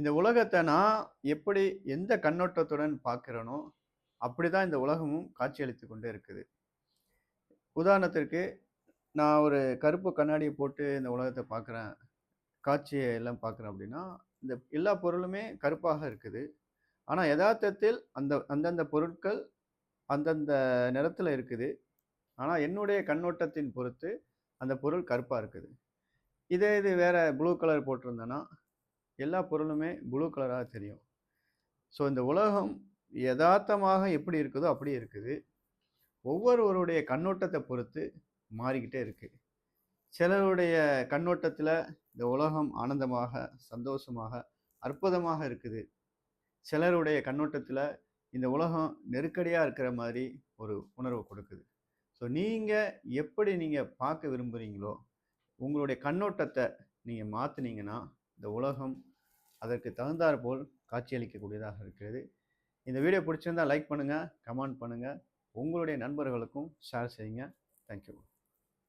இந்த உலகத்தை நான் எப்படி எந்த கண்ணோட்டத்துடன் பார்க்குறேனோ அப்படி தான் இந்த உலகமும் காட்சியளித்து கொண்டே இருக்குது. உதாரணத்திற்கு, நான் ஒரு கருப்பு கண்ணாடியை போட்டு இந்த உலகத்தை பார்க்குறேன். காட்சியை எல்லாம் பார்க்குறேன் அப்படின்னா, இந்த எல்லா பொருளுமே கருப்பாக இருக்குது. ஆனால் யதார்த்தத்தில் அந்த அந்தந்த பொருட்கள் அந்தந்த நிறத்தில் இருக்குது. ஆனால் என்னுடைய கண்ணோட்டத்தின் பொறுத்து அந்த பொருள் கருப்பாக இருக்குது. இதே இது வேறு ப்ளூ கலர் போட்டிருந்தேன்னா, எல்லா பொருளுமே ப்ளூ கலராக தெரியும். ஸோ இந்த உலகம் எதார்த்தமாக எப்படி இருக்குதோ அப்படியே இருக்குது. ஒவ்வொருவருடைய கண்ணோட்டத்தை பொறுத்து மாறிக்கிட்டே இருக்குது சிலருடைய கண்ணோட்டத்தில் இந்த உலகம் ஆனந்தமாக, சந்தோஷமாக, அற்புதமாக இருக்குது. சிலருடைய கண்ணோட்டத்தில் இந்த உலகம் நெருக்கடியாக இருக்கிற மாதிரி ஒரு உணர்வு கொடுக்குது. ஸோ நீங்கள் எப்படி நீங்கள் பார்க்க விரும்புகிறீங்களோ உங்களுடைய கண்ணோட்டத்தை நீங்கள் மாற்றினீங்கன்னா இந்த உலகம் அதற்கு தகுந்தாற்போல் காட்சியளிக்கக்கூடியதாக இருக்கிறது. இந்த வீடியோ பிடிச்சிருந்தா லைக் பண்ணுங்கள் கமெண்ட் பண்ணுங்கள் உங்களுடைய நண்பர்களுக்கும் ஷேர் செய்யுங்க. Thank you.